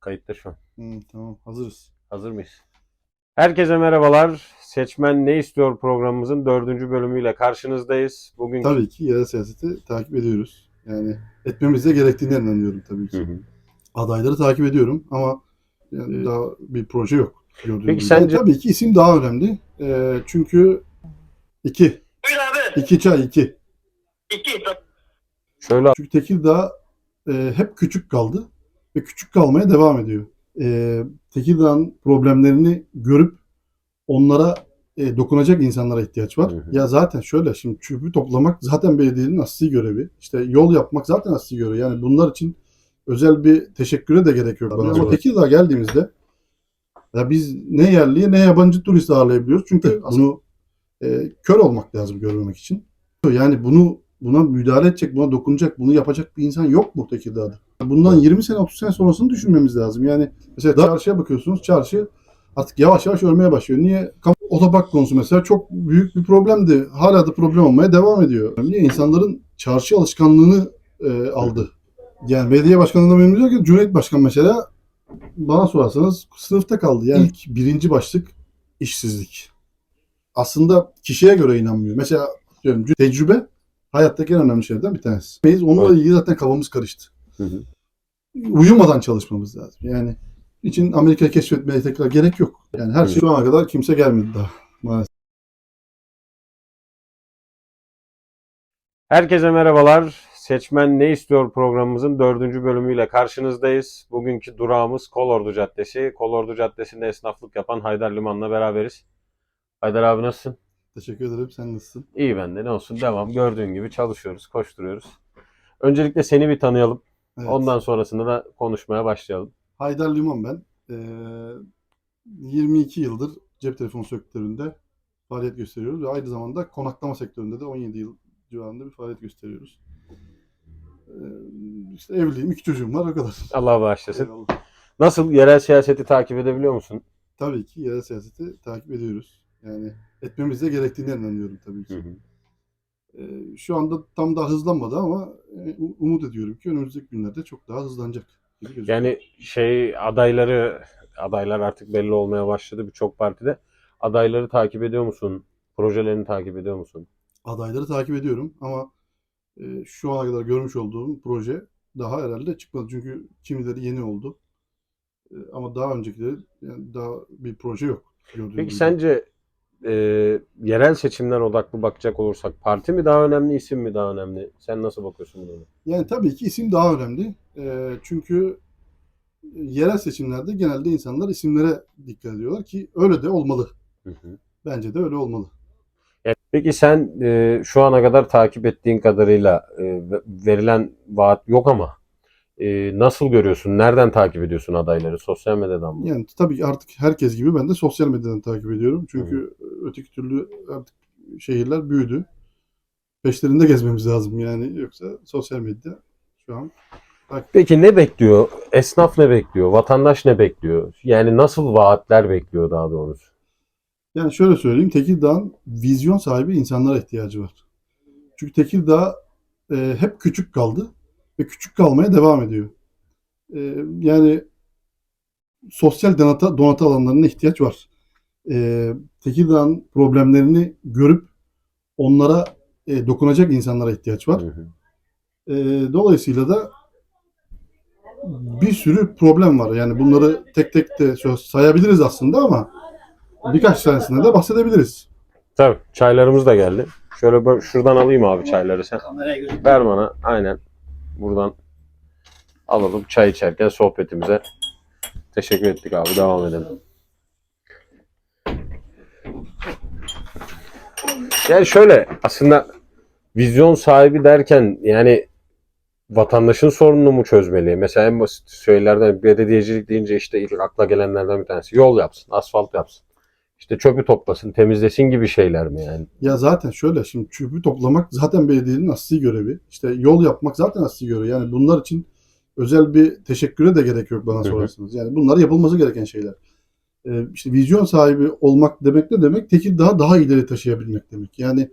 Kayıtta şu an. Hı, tamam hazırız. Hazır mıyız? Herkese merhabalar. Seçmen Ne İstiyor programımızın dördüncü bölümüyle karşınızdayız. Bugün Tabii ki yerel siyaseti takip ediyoruz. Yani etmemiz de gerektiğine inanıyorum tabii ki. Hı hı. Adayları takip ediyorum ama yani daha bir proje yok. gördüğüm Peki gibi. sence- E, tabii ki isim daha önemli. E, çünkü iki. Buyur abi. iki çay iki. İki. şöyle Çünkü Tekirdağ e, hep küçük kaldı ve küçük kalmaya devam ediyor. E, Tekirdağ'ın problemlerini görüp onlara e, dokunacak insanlara ihtiyaç var. Hı hı. Ya zaten şöyle şimdi çöpü toplamak zaten belediyenin asli görevi. İşte yol yapmak zaten asli görevi. Yani bunlar için özel bir teşekküre de gerek yok bana. Ama Evet. Tekirdağ geldiğimizde ya biz ne yerli ne yabancı turist ağırlayabiliyoruz. Çünkü bunu e, kör olmak lazım görmemek için. Yani bunu buna müdahale edecek, buna dokunacak, bunu yapacak bir insan yok mu Tekirdağ'da? Bundan 20 sene 30 sene sonrasını düşünmemiz lazım. Yani mesela çarşıya bakıyorsunuz. Çarşı artık yavaş yavaş ölmeye başlıyor. Niye? Otopark konusu mesela çok büyük bir problemdi. Hala da problem olmaya devam ediyor. Niye? İnsanların çarşı alışkanlığını e, aldı. Yani belediye başkanlığında memnun diyor ki Cüneyt Başkan mesela bana sorarsanız sınıfta kaldı. Yani ilk birinci başlık işsizlik. Aslında kişiye göre inanmıyor. Mesela diyorum tecrübe hayattaki en önemli şeylerden bir tanesi. Biz onunla Evet. ilgili zaten kafamız karıştı. Hı hı. Uyumadan çalışmamız lazım. Yani için Amerika'yı keşfetmeye tekrar gerek yok. Yani her Hı. şey şu ana kadar kimse gelmedi daha maalesef. Herkese merhabalar. Seçmen Ne İstiyor programımızın dördüncü bölümüyle karşınızdayız. Bugünkü durağımız Kolordu Caddesi. Kolordu Caddesi'nde esnaflık yapan Haydar Liman'la beraberiz. Haydar abi nasılsın? Teşekkür ederim. Sen nasılsın? İyi bende ne olsun devam. Gördüğün gibi çalışıyoruz, koşturuyoruz. Öncelikle seni bir tanıyalım. Evet. Ondan sonrasında da konuşmaya başlayalım. Haydar Liman ben. Ee, 22 yıldır cep telefonu sektöründe faaliyet gösteriyoruz ve aynı zamanda konaklama sektöründe de 17 yıl civarında bir faaliyet gösteriyoruz. Ee, işte evliyim, iki çocuğum var o kadar. Allah bağışlasın. Eyvallah. Nasıl? Yerel siyaseti takip edebiliyor musun? Tabii ki yerel siyaseti takip ediyoruz. Yani etmemiz de gerektiğine inanıyorum tabii ki. Ee, şu anda tam daha hızlanmadı ama e, umut ediyorum ki önümüzdeki günlerde çok daha hızlanacak. Yani şey adayları, adaylar artık belli olmaya başladı birçok partide. Adayları takip ediyor musun? Projelerini takip ediyor musun? adayları takip ediyorum ama e, şu ana kadar görmüş olduğum proje daha herhalde çıkmadı. Çünkü kimileri yeni oldu. E, ama daha öncekileri yani daha bir proje yok. Peki gibi. sence e, yerel seçimler odaklı bakacak olursak parti mi daha önemli, isim mi daha önemli? Sen nasıl bakıyorsun buna? Yani tabii ki isim daha önemli. E, çünkü yerel seçimlerde genelde insanlar isimlere dikkat ediyorlar ki öyle de olmalı. Bence de öyle olmalı. Yani peki sen e, şu ana kadar takip ettiğin kadarıyla e, ve- verilen vaat yok ama e, nasıl görüyorsun? Nereden takip ediyorsun adayları? Sosyal medyadan mı? Yani tabii artık herkes gibi ben de sosyal medyadan takip ediyorum. Çünkü öteki türlü artık şehirler büyüdü. Peşlerinde gezmemiz lazım yani. Yoksa sosyal medya şu an Peki ne bekliyor? Esnaf ne bekliyor? Vatandaş ne bekliyor? Yani nasıl vaatler bekliyor daha doğrusu? Yani şöyle söyleyeyim, Tekirdağ'ın vizyon sahibi insanlara ihtiyacı var. Çünkü Tekirdağ e, hep küçük kaldı ve küçük kalmaya devam ediyor. E, yani sosyal donatı, donatı alanlarına ihtiyaç var. E, Tekirdağ'ın problemlerini görüp onlara e, dokunacak insanlara ihtiyaç var. Hı hı. E, dolayısıyla da bir sürü problem var. Yani bunları tek tek de sayabiliriz aslında ama birkaç tanesinden de bahsedebiliriz. Tabii çaylarımız da geldi. Şöyle böyle şuradan alayım abi çayları sen. Ver bana. Aynen. Buradan alalım çay içerken sohbetimize. Teşekkür ettik abi. Devam edelim. Yani şöyle aslında vizyon sahibi derken yani vatandaşın sorununu mu çözmeli? Mesela en basit şeylerden belediyecilik deyince işte ilk akla gelenlerden bir tanesi. Yol yapsın, asfalt yapsın. İşte çöpü toplasın, temizlesin gibi şeyler mi yani? Ya zaten şöyle şimdi çöpü toplamak zaten belediyenin asli görevi. İşte yol yapmak zaten asli görevi. Yani bunlar için özel bir teşekküre de gerek yok bana sorarsanız. Yani bunlar yapılması gereken şeyler. Ee, işte vizyon sahibi olmak demek ne demek? Tekirdağ'ı daha ileri taşıyabilmek demek. Yani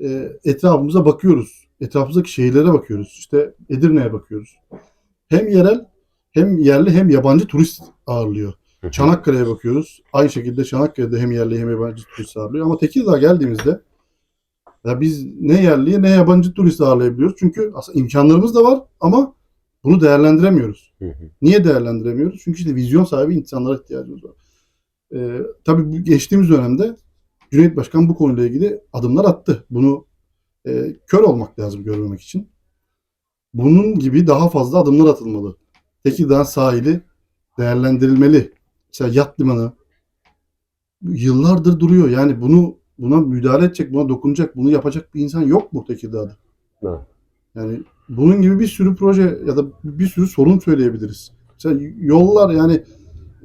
e, etrafımıza bakıyoruz. Etrafımızdaki şehirlere bakıyoruz. İşte Edirne'ye bakıyoruz. Hem yerel hem yerli hem yabancı turist ağırlıyor. Çanakkale'ye bakıyoruz. Aynı şekilde Çanakkale'de hem yerli hem yabancı turist ağırlıyor. Ama Tekirdağ geldiğimizde ya biz ne yerli ne yabancı turist ağırlayabiliyoruz. Çünkü aslında imkanlarımız da var ama bunu değerlendiremiyoruz. Niye değerlendiremiyoruz? Çünkü işte vizyon sahibi insanlara ihtiyacımız var. Ee, tabii bu geçtiğimiz dönemde Cüneyt Başkan bu konuyla ilgili adımlar attı. Bunu e, kör olmak lazım görmemek için. Bunun gibi daha fazla adımlar atılmalı. Tekirdağ sahili değerlendirilmeli. Mesela yat limanı yıllardır duruyor. Yani bunu buna müdahale edecek, buna dokunacak, bunu yapacak bir insan yok mu Tekirdağ'da? Evet. Yani bunun gibi bir sürü proje ya da bir sürü sorun söyleyebiliriz. Mesela yollar yani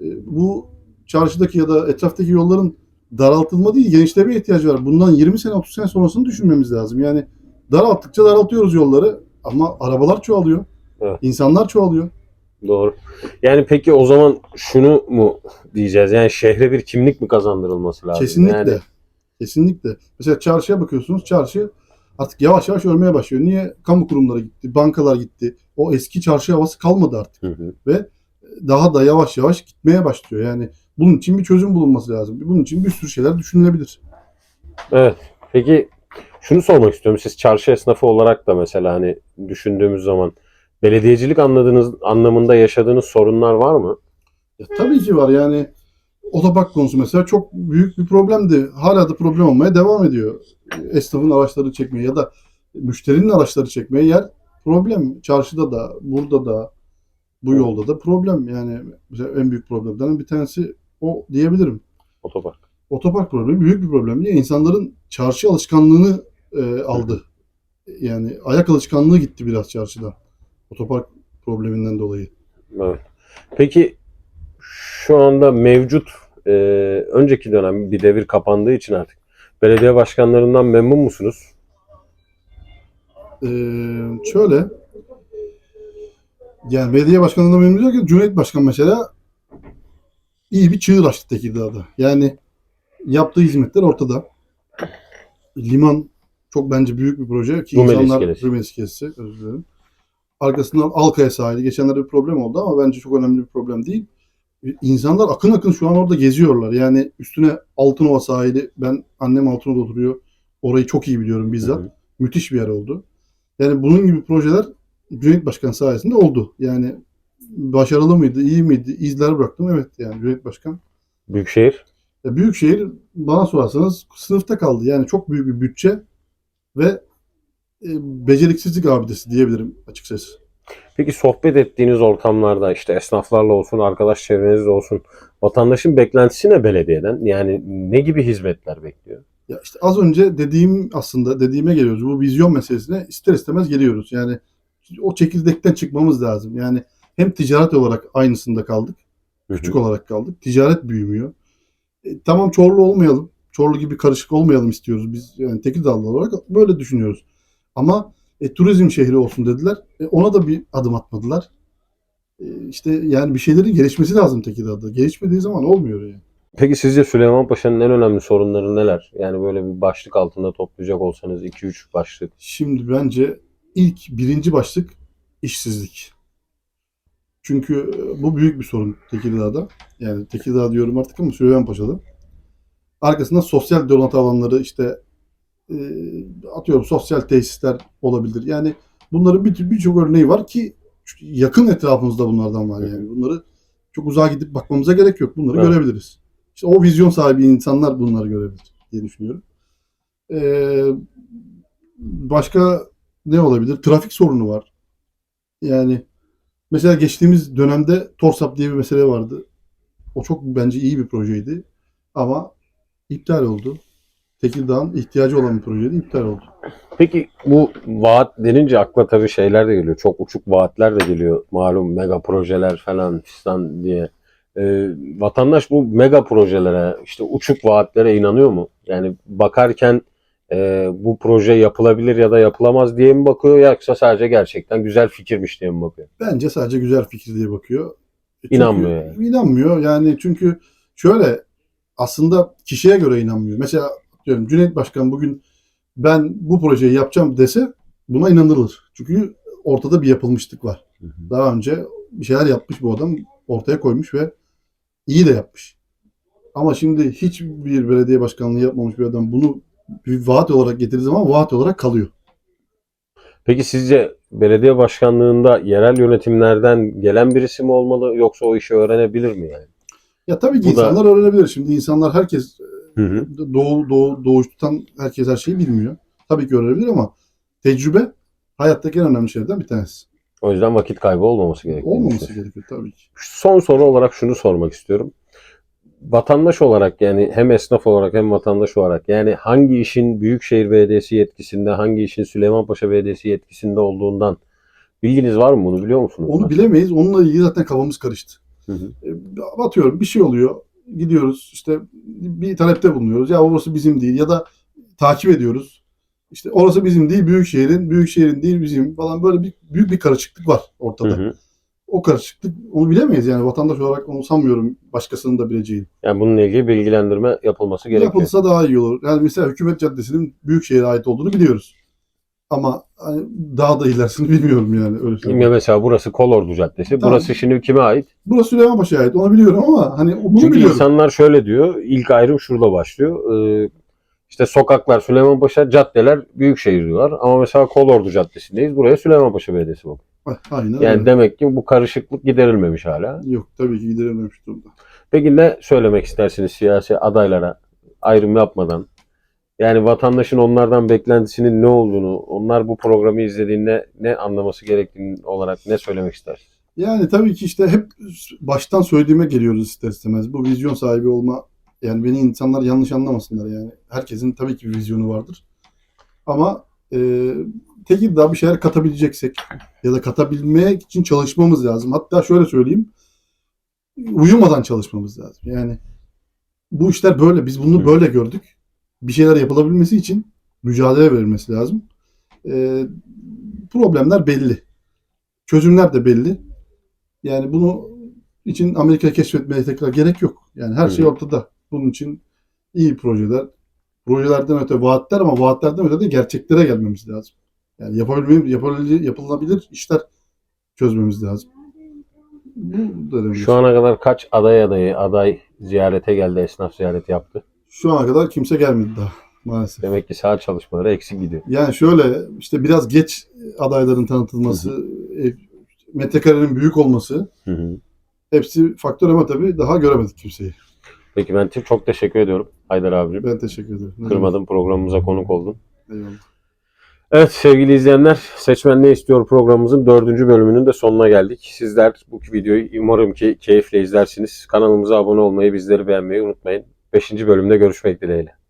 e, bu çarşıdaki ya da etraftaki yolların daraltılma değil genişlemeye ihtiyacı var. Bundan 20 sene 30 sene sonrasını düşünmemiz lazım. Yani daralttıkça daraltıyoruz yolları ama arabalar çoğalıyor. Evet. İnsanlar çoğalıyor. Doğru. Yani peki o zaman şunu mu diyeceğiz? Yani şehre bir kimlik mi kazandırılması lazım? Kesinlikle. Yani, Kesinlikle. Mesela çarşıya bakıyorsunuz. Çarşı artık yavaş yavaş ölmeye başlıyor. Niye? Kamu kurumları gitti, bankalar gitti. O eski çarşı havası kalmadı artık. Hı hı. Daha da yavaş yavaş gitmeye başlıyor. Yani bunun için bir çözüm bulunması lazım. Bunun için bir sürü şeyler düşünülebilir. Evet. Peki şunu sormak istiyorum. Siz çarşı esnafı olarak da mesela hani düşündüğümüz zaman belediyecilik anladığınız anlamında yaşadığınız sorunlar var mı? Ya, tabii ki var yani otopark konusu mesela çok büyük bir problemdi. Hala da problem olmaya devam ediyor. Esnafın araçları çekmeye ya da müşterinin araçları çekmeye yer problem. Çarşıda da, burada da, bu yolda da problem. Yani en büyük problemlerden bir tanesi o diyebilirim. Otopark. Otopark problemi büyük bir problem. Niye? İnsanların çarşı alışkanlığını e, aldı. Yani ayak alışkanlığı gitti biraz çarşıdan. Otopark probleminden dolayı. Evet. Peki şu anda mevcut e, önceki dönem bir devir kapandığı için artık belediye başkanlarından memnun musunuz? Ee, şöyle yani belediye başkanından memnun değilim ki Cüneyt Başkan mesela iyi bir çığır açtı Tekirdağ'da. Yani yaptığı hizmetler ortada. Liman çok bence büyük bir proje ki Rumeli insanlar iskelesi. Rumeli iskelesi özür dilerim. Arkasından Alkaya sahili. Geçenlerde bir problem oldu ama bence çok önemli bir problem değil. İnsanlar akın akın şu an orada geziyorlar. Yani üstüne Altınova sahili. Ben annem Altınova'da oturuyor. Orayı çok iyi biliyorum bizzat Hı hı. müthiş bir yer oldu. Yani bunun gibi projeler Cüneyt Başkan sayesinde oldu. Yani başarılı mıydı, iyi miydi, izler bıraktım. Evet yani Cüneyt Başkan. Büyükşehir. Ya Büyükşehir bana sorarsanız sınıfta kaldı. Yani çok büyük bir bütçe ve e, beceriksizlik abidesi diyebilirim açıkçası. Peki sohbet ettiğiniz ortamlarda işte esnaflarla olsun, arkadaş çevrenizde olsun vatandaşın beklentisi ne belediyeden? Yani ne gibi hizmetler bekliyor? Ya işte az önce dediğim aslında dediğime geliyoruz. Bu vizyon meselesine ister istemez geliyoruz. Yani o çekirdekten çıkmamız lazım. Yani hem ticaret olarak aynısında kaldık. Küçük olarak kaldık. Ticaret büyümüyor. E, tamam Çorlu olmayalım. Çorlu gibi karışık olmayalım istiyoruz biz. Yani Tekirdağlı olarak böyle düşünüyoruz. Ama e, turizm şehri olsun dediler. E, ona da bir adım atmadılar. E, işte yani bir şeylerin gelişmesi lazım Tekirdağ'da. Gelişmediği zaman olmuyor yani. Peki sizce Süleyman Paşa'nın en önemli sorunları neler? Yani böyle bir başlık altında toplayacak olsanız 2-3 başlık. Şimdi bence ilk birinci başlık işsizlik. Çünkü e, bu büyük bir sorun Tekirdağ'da. Yani Tekirdağ diyorum artık ama Süleymanpaşa'da. Arkasında sosyal donatı alanları işte e, atıyorum sosyal tesisler olabilir. Yani bunların bir- birçok örneği var ki yakın etrafımızda bunlardan var yani. Bunları çok uzağa gidip bakmamıza gerek yok. Bunları Evet. görebiliriz. İşte o vizyon sahibi insanlar bunları görebilir diye düşünüyorum. Ee, başka ne olabilir? Trafik sorunu var. Yani mesela geçtiğimiz dönemde Torsap diye bir mesele vardı. O çok bence iyi bir projeydi. Ama iptal oldu. Tekirdağ'ın ihtiyacı olan bir projeydi. iptal oldu. Peki bu vaat denince akla tabii şeyler de geliyor. Çok uçuk vaatler de geliyor. Malum mega projeler falan fistan diye. Ee, vatandaş bu mega projelere, işte uçuk vaatlere inanıyor mu? Yani bakarken e, bu proje yapılabilir ya da yapılamaz diye mi bakıyor yoksa sadece gerçekten güzel fikirmiş diye mi bakıyor? Bence sadece güzel fikir diye bakıyor. E çünkü- İnanmıyor yani. İnanmıyor. Yani çünkü şöyle aslında kişiye göre inanmıyor. Mesela diyorum Cüneyt Başkan bugün ben bu projeyi yapacağım dese buna inanılır. Çünkü ortada bir yapılmışlık var. Hı hı. Daha önce bir şeyler yapmış bu adam. Ortaya koymuş ve iyi de yapmış. Ama şimdi hiçbir belediye başkanlığı yapmamış bir adam bunu bir vaat olarak getirdiği zaman vaat olarak kalıyor. Peki sizce belediye başkanlığında yerel yönetimlerden gelen birisi mi olmalı yoksa o işi öğrenebilir mi yani? Ya tabii ki Bu da- insanlar öğrenebilir. Şimdi insanlar herkes Hı hı. doğu, doğu, doğuştan herkes her şeyi bilmiyor. Tabii ki öğrenebilir ama tecrübe hayattaki en önemli şeylerden bir tanesi. O yüzden vakit kaybı olmaması gerekiyor. Olmaması gerekiyor tabii ki. Son soru olarak şunu sormak istiyorum. Vatandaş olarak yani hem esnaf olarak hem vatandaş olarak yani hangi işin Büyükşehir Belediyesi yetkisinde, hangi işin Süleymanpaşa Belediyesi yetkisinde olduğundan bilginiz var mı bunu biliyor musunuz? Onu bilemeyiz. Onunla ilgili zaten kafamız karıştı. Hı hı. E, Atıyorum bir şey oluyor. Gidiyoruz işte bir talepte bulunuyoruz. Ya orası bizim değil ya da takip ediyoruz. İşte orası bizim değil Büyükşehir'in, Büyükşehir'in değil bizim falan böyle bir büyük bir karışıklık var Hı ortada. hı. O karışıklık onu bilemeyiz yani vatandaş olarak onu sanmıyorum başkasının da bileceğini. Yani bununla ilgili bilgilendirme yapılması gerekiyor. Yapılsa daha iyi olur. Yani mesela Hükümet Caddesi'nin Büyükşehir'e ait olduğunu biliyoruz. Ama hani daha da ilerisini bilmiyorum yani öyle söyleyeyim. Ya mesela burası Kolordu Caddesi. Tamam. Burası şimdi kime ait? Burası Süleymanpaşa'ya ait onu biliyorum ama hani bunu Çünkü biliyorum. insanlar şöyle diyor. İlk ayrım şurada başlıyor. Ee, işte sokaklar Süleymanpaşa, caddeler Büyükşehir diyorlar. Ama mesela Kolordu Caddesi'ndeyiz. Buraya Süleymanpaşa Belediyesi bakıyor. Aynen Yani öyle. demek ki bu karışıklık giderilmemiş hala. Yok tabii ki giderilmemiş durumda. Peki ne söylemek istersiniz siyasi adaylara ayrım yapmadan? Yani vatandaşın onlardan beklentisinin ne olduğunu, onlar bu programı izlediğinde ne anlaması gerektiğini olarak ne söylemek istersiniz? Yani tabii ki işte hep baştan söylediğime geliyoruz ister istemez. Bu vizyon sahibi olma yani beni insanlar yanlış anlamasınlar yani. Herkesin tabii ki bir vizyonu vardır. Ama e, Tekirdağ bir şeyler katabileceksek ya da katabilmek için çalışmamız lazım. Hatta şöyle söyleyeyim. Uyumadan çalışmamız lazım. Yani bu işler böyle. Biz bunu böyle gördük. Bir şeyler yapılabilmesi için mücadele verilmesi lazım. E, problemler belli. Çözümler de belli. Yani bunu için Amerika keşfetmeye tekrar gerek yok. Yani her şey ortada. Bunun için iyi projeler, projelerden öte vaatler ama vaatlerden öte de gerçeklere gelmemiz lazım. Yani yapabilmemiz, yapılabilir, yapılabilir işler çözmemiz lazım. Bu da önemli. Şu ana kadar kaç aday adayı aday ziyarete geldi, esnaf ziyareti yaptı? Şu ana kadar kimse gelmedi daha maalesef. Demek ki saha çalışmaları eksik gidiyor. Yani şöyle işte biraz geç adayların tanıtılması, e, metrekarenin büyük olması Hı hı. hepsi faktör ama tabii daha göremedik kimseyi. Peki ben çok teşekkür ediyorum Haydar abicim. Ben teşekkür ederim. Ne Kırmadın programımıza konuk oldun. Eyvallah. Evet sevgili izleyenler Seçmen Ne İstiyor programımızın dördüncü bölümünün de sonuna geldik. Sizler bu videoyu umarım ki keyifle izlersiniz. Kanalımıza abone olmayı, bizleri beğenmeyi unutmayın. Beşinci bölümde görüşmek dileğiyle.